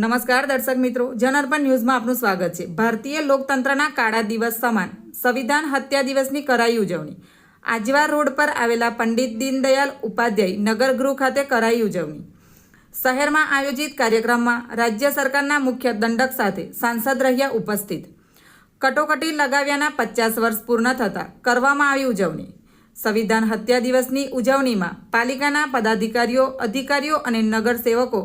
નમસ્કાર દર્શક મિત્રો જનઅર્પણ ન્યૂઝમાં આપનું સ્વાગત છે. ભારતીય લોકતંત્રના કાળા દિવસ સમાન સંવિધાન હત્યા દિવસની કરાઈ ઉજવણી. આજવા રોડ પર આવેલા પંડિત દીનદયાલ ઉપાધ્યાય નગરગૃહ ખાતે કરાઈ ઉજવણી. શહેરમાં આયોજિત કાર્યક્રમમાં રાજ્ય સરકારના મુખ્ય દંડક સાથે સાંસદ રહ્યા ઉપસ્થિત. કટોકટી લગાવ્યાના પચાસ વર્ષ પૂર્ણ થતાં કરવામાં આવી ઉજવણી. સંવિધાન હત્યા દિવસની ઉજવણીમાં પાલિકાના પદાધિકારીઓ, અધિકારીઓ અને નગરસેવકો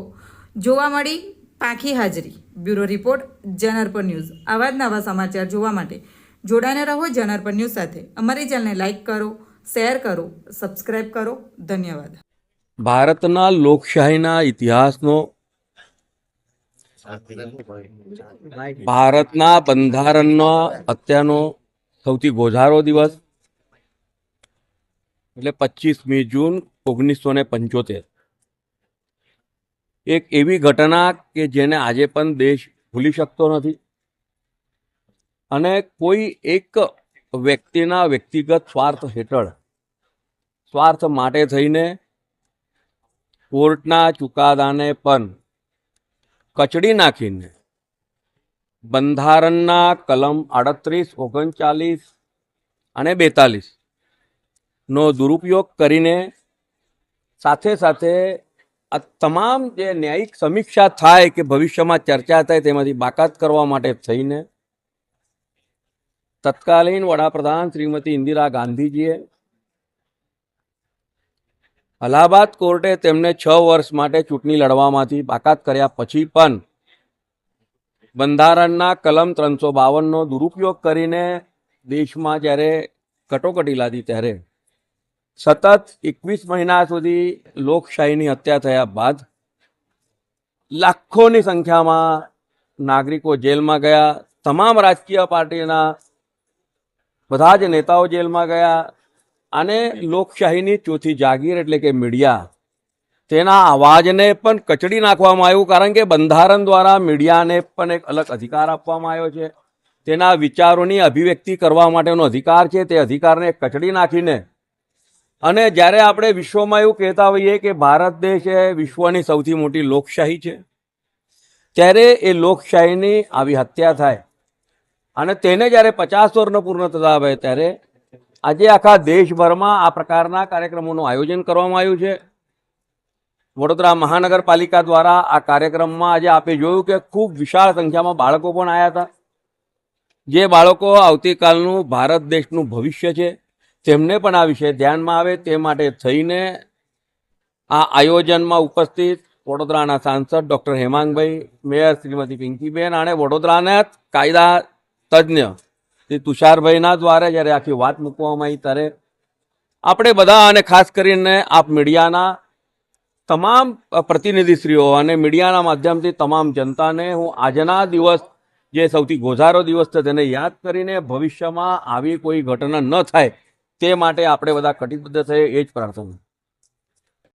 જોવા મળી પાંખી હાજરી. બ્યુરો રિપોર્ટ જનરપર ન્યૂઝ. આવા જ નવા સમાચાર જોવા માટે જોડાઈને રહો જનરપર ન્યૂઝ સાથે. અમારી ચેનલને લાઇક કરો, શેર કરો, સબસ્ક્રાઇબ કરો. ધન્યવાદ. ભારતના લોકશાહીના ઇતિહાસનો ભારતના બંધારણનો અત્યારનો સૌથી ગોઝારો દિવસ, એટલે પચીસમી જૂન ઓગણીસો ને પંચોતેર. એક એવી ઘટના કે જેને આજે પણ દેશ ભૂલી શકતો નથી. અને કોઈ એક વ્યક્તિના વ્યક્તિગત સ્વાર્થ હેઠળ, સ્વાર્થ માટે થઈને કોર્ટના ચુકાદાને પણ કચડી નાખીને બંધારણના કલમ આડત્રીસ, ઓગણચાલીસ અને બેતાલીસનો દુરુપયોગ કરીને સાથે સાથે આ તમામ જે ન્યાયિક સમીક્ષા થાય કે ભવિષ્યમાં ચર્ચા થાય તેમાંથી બાકાત કરવા માટે થઈને તત્કાલીન વડાપ્રધાન શ્રીમતી ઇન્દિરા ગાંધીજીએ અલ્હાબાદ કોર્ટે તેમને છ વર્ષ માટે ચૂંટણી લડવામાંથી બાકાત કર્યા પછી પણ બંધારણના કલમ ત્રણસો બાવનનો દુરુપયોગ કરીને દેશમાં જ્યારે કટોકટી લાદી ત્યારે સતત એકવીસ મહિના સુધી લોકશાહીની હત્યા થયા બાદ લાખોની સંખ્યામાં નાગરિકો જેલમાં ગયા. તમામ રાજકીય પાર્ટીના બધા જ નેતાઓ જેલમાં ગયા અને લોકશાહીની ચોથી જાગીર એટલે કે મીડિયા તેના અવાજને પણ કચડી નાખવામાં આવ્યું કારણ કે બંધારણ દ્વારા મીડિયાને પણ એક અલગ અધિકાર આપવામાં આવ્યો છે. તેના વિચારોની અભિવ્યક્તિ કરવા માટેનો અધિકાર છે. તે અધિકારને કચડી નાખીને અને જ્યારે આપણે વિશ્વમાં એવું કહેતા હોઈએ કે ભારત દેશ એ વિશ્વની સૌથી મોટી લોકશાહી છે, ત્યારે એ લોકશાહીની આવી હત્યા થાય અને તેને જ્યારે પચાસ વર્ષનો પૂર્ણ થતા આવે ત્યારે આજે આખા દેશભરમાં આ પ્રકારના કાર્યક્રમોનું આયોજન કરવામાં આવ્યું છે. વડોદરા મહાનગરપાલિકા દ્વારા આ કાર્યક્રમમાં આજે આપે જોયું કે ખૂબ વિશાળ સંખ્યામાં બાળકો પણ આવ્યા હતા. જે બાળકો આવતીકાલનું ભારત દેશનું ભવિષ્ય છે તેમને પણ આ વિષય ધ્યાનમાં આવે તે માટે થઈને આ આયોજનમાં ઉપસ્થિત વડોદરાના સાંસદ ડૉક્ટર હેમાંગભાઈ મેયર શ્રીમતી પિંકીબેન અને વડોદરાના કાયદા તજ્ઞ શ્રી તુષારભાઈના દ્વારા જ્યારે આખી વાત મૂકવામાં આવી ત્યારે આપણે બધા અને ખાસ કરીને આપ મીડિયાના તમામ પ્રતિનિધિશ્રીઓ અને મીડિયાના માધ્યમથી તમામ જનતાને હું આજના દિવસ જે સૌથી ગોઝારો દિવસ છે તેને યાદ કરીને ભવિષ્યમાં આવી કોઈ ઘટના ન થાય તે માટે આપણે બધા કટિબદ્ધ થઈએ એ જ પ્રાર્થના.